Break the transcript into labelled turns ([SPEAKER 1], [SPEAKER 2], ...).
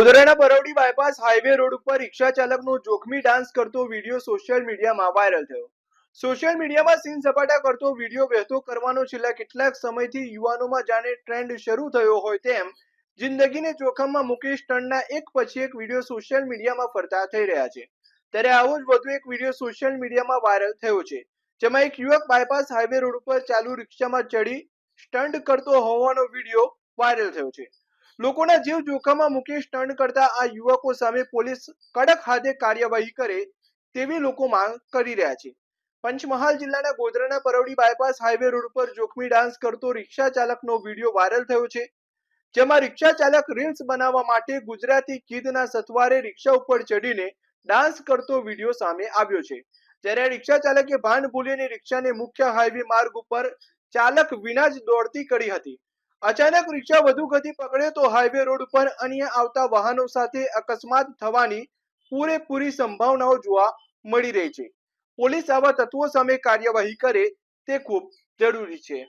[SPEAKER 1] ગોધરાના Barvadi bypass highway road ઉપર રિક્ષા ચાલકનો જોખમી ડાન્સ કરતો વીડિયો સોશિયલ મીડિયામાં વાયરલ થયો. સોશિયલ મીડિયામાં સીન સપાટા કરતો વીડિયો વહેતો કરવાનો છેલ્લા કેટલાક સમયથી યુવાનોમાં જાણે ટ્રેન્ડ શરૂ થયો હોય તેમ જિંદગીને જોખમમાં મૂકી સ્ટંટના એક પછી એક વીડિયો સોશિયલ મીડિયામાં ફરતા થઈ રહ્યા છે. ત્યારે આવો જ વધુ એક વીડિયો સોશિયલ મીડિયામાં વાયરલ થયો છે. જેમાં એક યુવક બાયપાસ હાઈવે રોડ ઉપર ચાલુ રિક્ષામાં ચડી સ્ટંટ કરતો હોવાનો વીડિયો વાયરલ થયો છે. લોકોના જીવ જોખમમાં મૂકી સ્ટન્ટ કરતા આ યુવકો સામે પોલીસ કડક હાથે કાર્યવાહી કરે તેવી લોકો માંગ કરી રહ્યા છે. પંચમહાલ જિલ્લાના ગોધરાના પરવડી બાયપાસ હાઈવે રોડ પર જોખમી ડાન્સ કરતો રિક્ષા ચાલકનો વીડિયો વાયરલ થયો છે. જેમાં રિક્ષા ચાલક રીલ્સ બનાવવા માટે ગુજરાતી ગીતના સથવારે રિક્ષા ઉપર ચડીને ડાન્સ કરતો વીડિયો સામે આવ્યો છે. જ્યારે રિક્ષા ચાલકે ભાન ભૂલીને રિક્ષાને મુખ્ય હાઈવે માર્ગ ઉપર ચાલક વિના જ દોડતી કરી હતી. અચાનક રિક્ષા વધુ ગતિ પકડે તો હાઈવે રોડ પર અન્ય આવતા વાહનો સાથે અકસ્માત થવાની પૂરેપૂરી સંભાવનાઓ જોવા મળી રહી છે. પોલીસ આવા તત્વો સામે કાર્યવાહી કરે તે ખૂબ જરૂરી છે.